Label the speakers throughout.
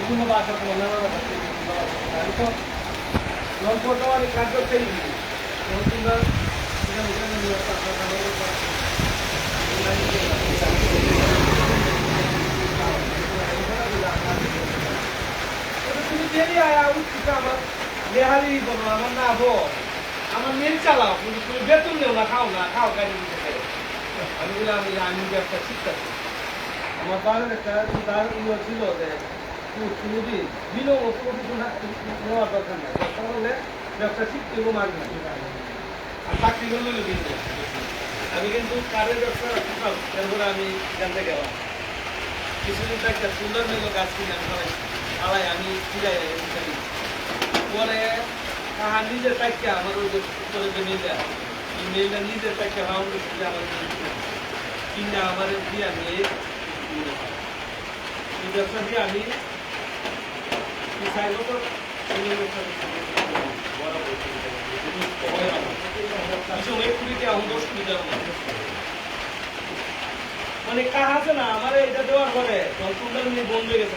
Speaker 1: বিভিন্ন ভাষা কাজ চাই সুন্দর তুমি আয়া আমার বলো না হো আমার মেল চালাও কিন্তু তুমি বেতন নেও খাও না, খাও, গাড়ি আমি বললাম, আমি আমি ব্যবসা আমার বাড়ির একটা তার ইয়ে যে দরকার নাই। দরকার হলে ব্যবসা শিখতে আর চাকরি করলে কিন্তু আমি কিন্তু কারের ব্যবসা শিখলাম এরপরে আমি থেকে গেলাম। কিছুদিন একটা সুন্দর মেলো গাছ কিনে আমি সবাই আমি ফিরাই পরে তাহার নিজের টাইকে আমার ওই যে মেয়েটা এই মেয়েটা নিজের রাউন্ড আমার কিনা আমার দিয়ে আমি এই ব্যবসা দিয়ে আমি কুড়ি দেওয়া মানে কাহা আছে না, আমার এটা দেওয়ার পরে বন্ধ হয়ে গেছে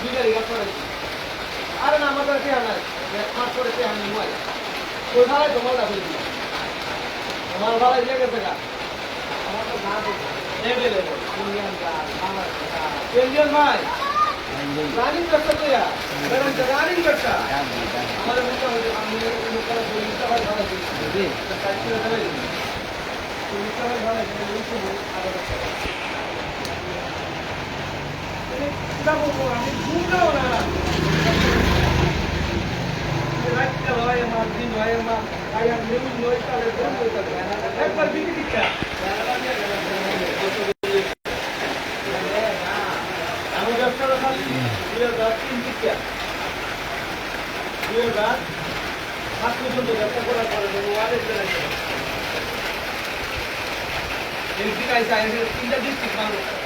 Speaker 1: দুই গাড়ি গাছ করেছি আরে না আমাদের কে নাই। এক মাস করে কে আমি মোবাইল। ওই ভাড়ায় তোমার দিল আমার ভাড়ায় দিয়ে গেছে গা। আমার তো না ইন্ডিয়ান গাছ। বাংলাদেশ ইন্ডিয়ান ভাই। রানিং ব্যবসা তো ইয়া। রানিং ব্যবসা আমার মুখটা হচ্ছে আমি মুখটা হচ্ছে মুখটা হয় দিই কাজ করে মুখটা হয় ভালো মুখটা হয় একবার বিক্রি আমি ব্যবসাটা খালি দুই তিন দিকটা দুই হাজার সাত পর্যন্ত ব্যবসা করার পরে আইসা তিনটা ডিস্ট্রিক্ট মানুষ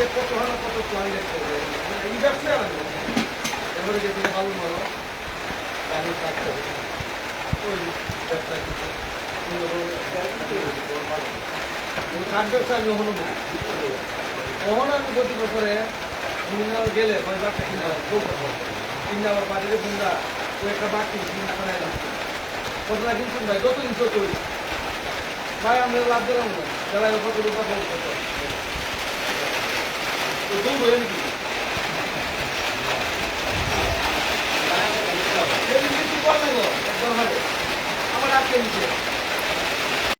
Speaker 1: মানে কত হলো কত চলে করবে এই ব্যবসা এবারে যদি ভালো বলো তাহলে কাজ করবে ওই ব্যবসা কিছু কাজ ব্যবসা আমি হলো না কখন আমি গতি করে মিনাল গেলে মানে বাচ্চা কিনা কিনা আবার বাড়িতে বুন্দা ও একটা বাকি কিনা করে কতটা কিনছেন ভাই কত ইঞ্চ তৈরি ভাই, আমরা লাভ দিলাম না। যারা কত রূপা কত কত তো দুই